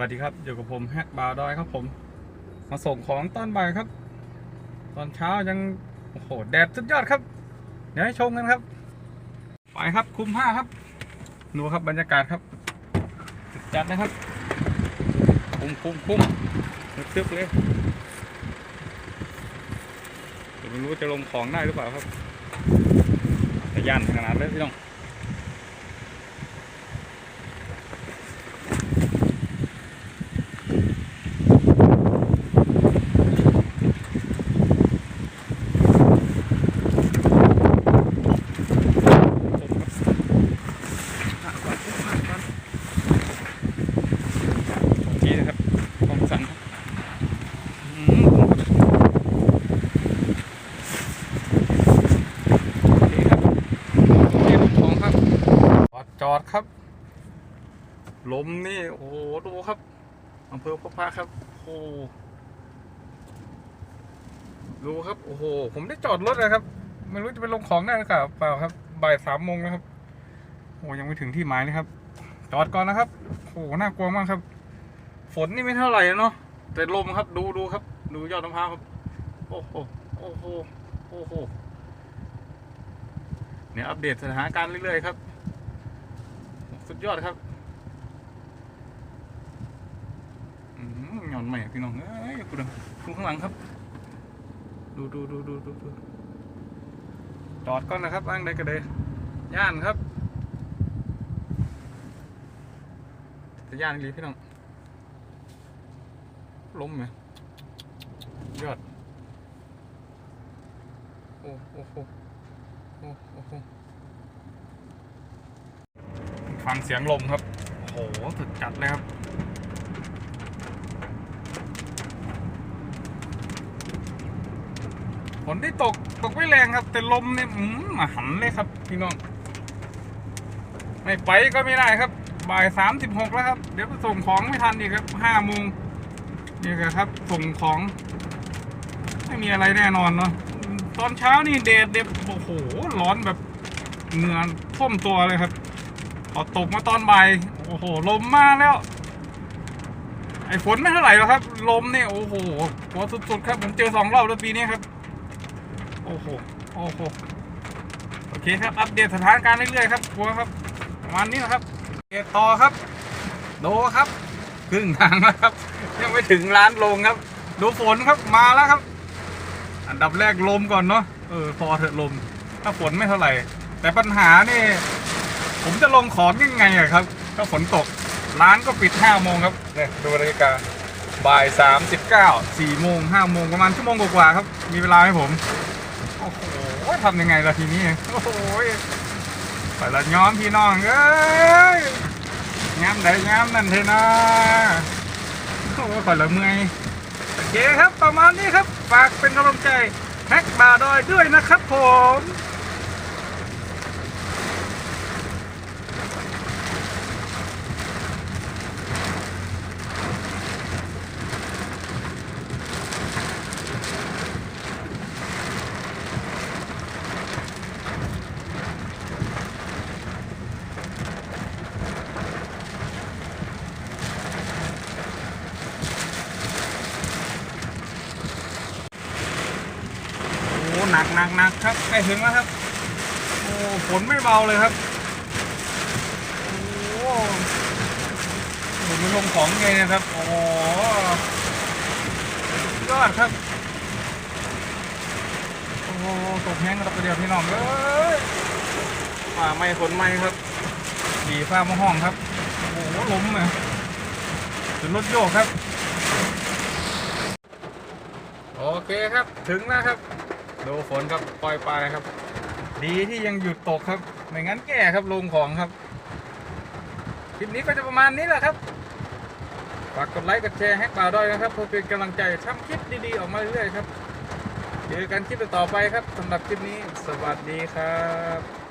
วัสดีครับอยู่กับผมแฮกบาวดอยครับผม มาส่งของตอนบ่ายครับ ตอนเช้ายังโอ้โหแดดสุดยอดครับ เดี๋ยวให้ชมกันครับ ไปครับคุมผ้าครับดูครับบรรยากาศครับสุดจัดนะครับ คุมคุมคุมตึบเลยไม่รู้จะลงของได้หรือเปล่าครับแต่ยันขนาดเลยพี่น้อง นี่นะครับของสันครับอืมโอเคครับนี่ลมของครับจ อดครับลมนี่โอ้โหดูครับอำเภอพบพระครับโอ้โหดูครับโอ้โหผมได้จอดรถเลยครับ ไม่รู้จะไปลงของได้หรือเปล่าเปล่าครับบ่ายสามโมงนะครับโอ้ยังไม่ถึงที่หมายเลยครับ จอดก่อนนะครับโอ้หน่ากลัวมากครับ ฝนนี่ไม่เท่าไหร่เนาะแต่ลมครับดูดูครับ ดูยอดมะพร้าวครับ โอ้โหโอ้โหโอ้โหเนี่ยอัปเดตสถานการณ์เรื่อยๆครับ ยอดครับหย่อนใหม่พี่น้องเอ้ยคุณดูข้างหลังครับ ดูดูดูดูดูดูจอดก่อนนะครับอ้างใดก็ได้ย่านครับจะย่านอีพี่น้องล้มไหมยอด โอ้โอ้โหโอ้โอ้โหฟั งเสียงลมครับ โอ้โหสุดจัดเลยครับ ฝนที่ตกตกไม่แรงครับ แต่ลมเนี่ยอืมมาหันเลยครับ พี่น้อง ไม่ไปก็ไม่ได้ครับ บ่ายสามสิบหกแล้วครับ เดี๋ยวส่งของไม่ทันอีกครับห้าโมงนี่ครับ ส่งของ ไม่มีอะไรแน่นอนเนาะตอนเช้านี่เดดเด็บโอ้โห ร้อนแบบเหงื่อท่วมตัวเลยครับ พอตกมาตอนบ่ายโอ้โหลมมาแล้ว ไอ้ฝนไม่เท่าไหร่หรอกครับ ลมเนี่ยโอ้โหตัวสุดๆครับผมเจอสองรอบแล้วปีนี้ครับ โอ้โหโอ้โหโอเคครับอัปเดตสถานการณ์เรื่อยๆครับกลัวครับประมาณนี้นะครับเกตต่อครับ โดครับครึ่งทางแล้วครับ ยังไม่ถึงร้านลงครับ ดูฝนครับมาแล้วครับ อันดับแรกลมก่อนเนาะเออพอเถอะลม ถ้าฝนไม่เท่าไหร่ แต่ปัญหานี่ ผมจะลงของยังไงอะครับ ถ้าฝนตกร้านก็ปิดห้าโมงครับเนี่ยดูนาฬิกาบ่ายสามสิบเก้าสี่โมงห้าโมงประมาณชั่วโมงกว่าๆครับ มีเวลาให้ผมโอ้โหทำยังไงล่ะทีนี้โอ้โหไปละย้อมพี่น้องเอ้ยงามใดงามนั่นเทนะโอ้ขอละเมื่อยโอเคครับประมาณนี้ครับฝากเป็นกำลังใจแฮกบาร์ดอยด้วยนะครับผม หนักหนักหนักครับใกล้ถึงแล้วครับโอ้ฝนไม่เบาเลยครับโอ้ผมมาลงของไงนะครับโอ้ยอดครับโอ้ตกแห้งกระเดียวพี่น้องเอ้ยฝ่าไม่ฝนไม่ครับดีฟ้ามาห้องครับโอ้โหล้มเลยจนรถโยกครับ โอเคครับ ถึงแล้วครับ ดูฝนครับปล่อยไปครับ ดีที่ยังหยุดตกครับ ไม่งั้นแก่ครับลงของครับ คลิปนี้ก็จะประมาณนี้แหละครับ ฝากกดไลค์กดแชร์ให้ป่าด้วยนะครับเพื่อเป็นกำลังใจทำคลิปดีๆออกมาเรื่อยๆครับ เจอกันคลิปต่อไปครับสำหรับคลิปนี้ สวัสดีครับ